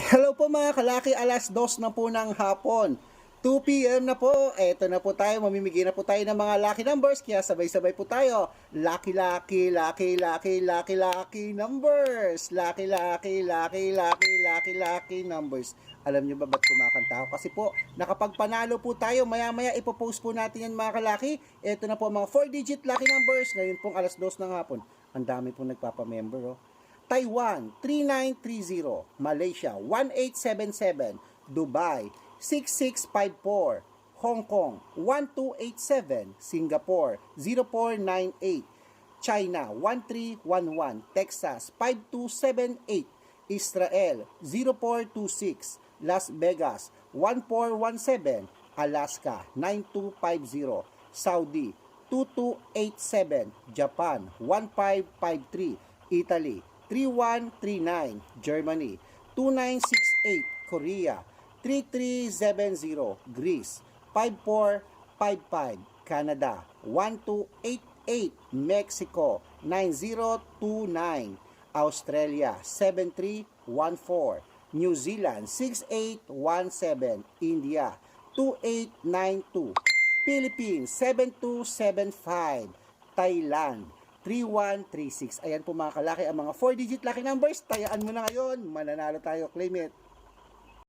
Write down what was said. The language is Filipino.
Hello po mga kalaki, alas dos na po ng hapon. 2 p.m. na po, eto na po tayo, mamimigay na po tayo ng mga lucky numbers, kaya sabay-sabay po tayo. Lucky, lucky, lucky, lucky, lucky, lucky numbers. Lucky, lucky, lucky, lucky, lucky, lucky numbers. Alam nyo ba ba't kumakanta ako? Kasi po, nakapagpanalo po tayo, maya-maya ipopost po natin yan mga kalaki. Eto na po mga 4-digit lucky numbers, ngayon pong alas dos ng hapon. Ang dami pong nagpapamember, oh. Taiwan 3930, Malaysia 1877, Dubai 6654, Hong Kong 1287, Singapore 0498, China 1311, Texas 5278, Israel 0426, Las Vegas 1417, Alaska 9250, Saudi 2287, Japan 1553, Italy 3139, Germany. 2968, Korea. 3370, Greece. 5455, Canada. 1288, Mexico. 9029, Australia. 7314, New Zealand. 6817, India. 2892, Philippines. 7275, Thailand 3136. Ayan po mga kalaki ang mga 4-digit lucky numbers. Tayaan mo na ngayon. Mananalo tayo. Claim it.